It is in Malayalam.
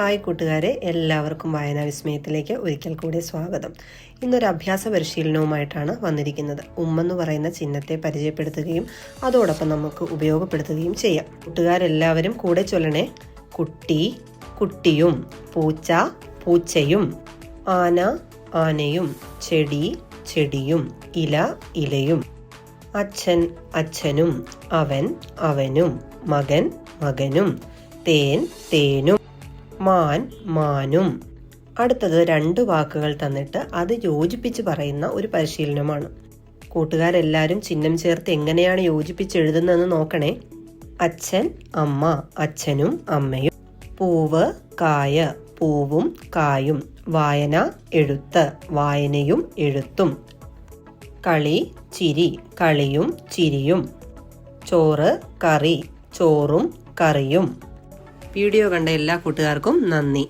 ഹായ് കൂട്ടുകാരെ എല്ലാവർക്കും വായനാ വിസ്മയത്തിലേക്ക് ഒരിക്കൽ കൂടി സ്വാഗതം. ഇന്നൊരു അഭ്യാസ പരിശീലനവുമായിട്ടാണ് വന്നിരിക്കുന്നത്. ഉമ്മെന്ന് പറയുന്ന ചിഹ്നത്തെ പരിചയപ്പെടുത്തുകയും അതോടൊപ്പം നമുക്ക് ഉപയോഗപ്പെടുത്തുകയും ചെയ്യാം. കൂട്ടുകാരെല്ലാവരും കൂടെ ചൊല്ലണേ. കുട്ടി കുട്ടിയും പൂച്ച പൂച്ചയും ആന ആനയും ചെടി ചെടിയും ഇല ഇലയും അച്ഛൻ അച്ഛനും അവൻ അവനും മകൻ മകനും തേൻ തേനും മാൻ മാനും. അടുത്തത് രണ്ട് വാക്കുകൾ തന്നിട്ട് അത് യോജിപ്പിച്ച് പറയുന്ന ഒരു പരിശീലനമാണ്. കൂട്ടുകാരെല്ലാവരും ചിഹ്നം ചേർത്ത് എങ്ങനെയാണ് യോജിപ്പിച്ച് എഴുതുന്നതെന്ന് നോക്കണേ. അച്ഛൻ അമ്മ അച്ഛനും അമ്മയും. പൂവ് കായ പൂവും കായും. വായന എഴുത്ത്. വായനയും എഴുത്തും. കളി ചിരി. കളിയും ചിരിയും. ചോറ് കറി. ചോറും കറിയും. വീഡിയോ കണ്ട എല്ലാ കൂട്ടുകാർക്കും നന്ദി.